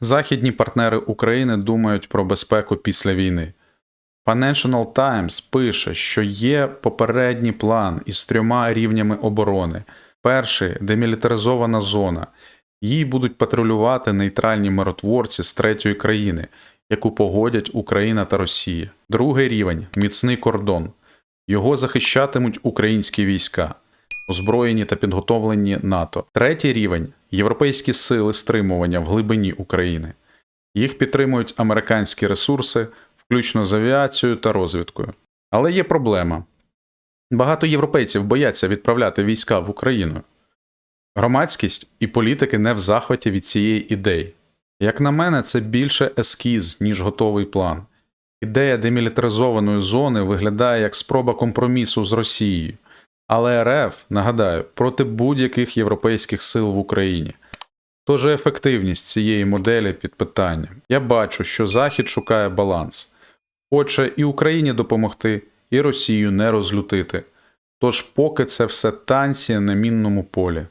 Західні партнери України думають про безпеку після війни. Financial Times пише, що є попередній план із трьома рівнями оборони. Перший демілітаризована зона. Їй будуть патрулювати нейтральні миротворці з третьої країни, яку погодять Україна та Росія. Другий рівень міцний кордон. Його захищатимуть українські війська, озброєні та підготовлені НАТО. Третій рівень європейські сили стримування в глибині України. Їх підтримують американські ресурси, включно з авіацією та розвідкою. Але є проблема. Багато європейців бояться відправляти війська в Україну. Громадськість і політики не в захваті від цієї ідеї. Як на мене, це більше ескіз, ніж готовий план. Ідея демілітаризованої зони виглядає як спроба компромісу з Росією, але РФ, нагадаю, проти будь-яких європейських сил в Україні. Тож ефективність цієї моделі під питанням. Я бачу, що Захід шукає баланс. Хоче і Україні допомогти, і Росію не розлютити. Тож поки це все танці на мінному полі.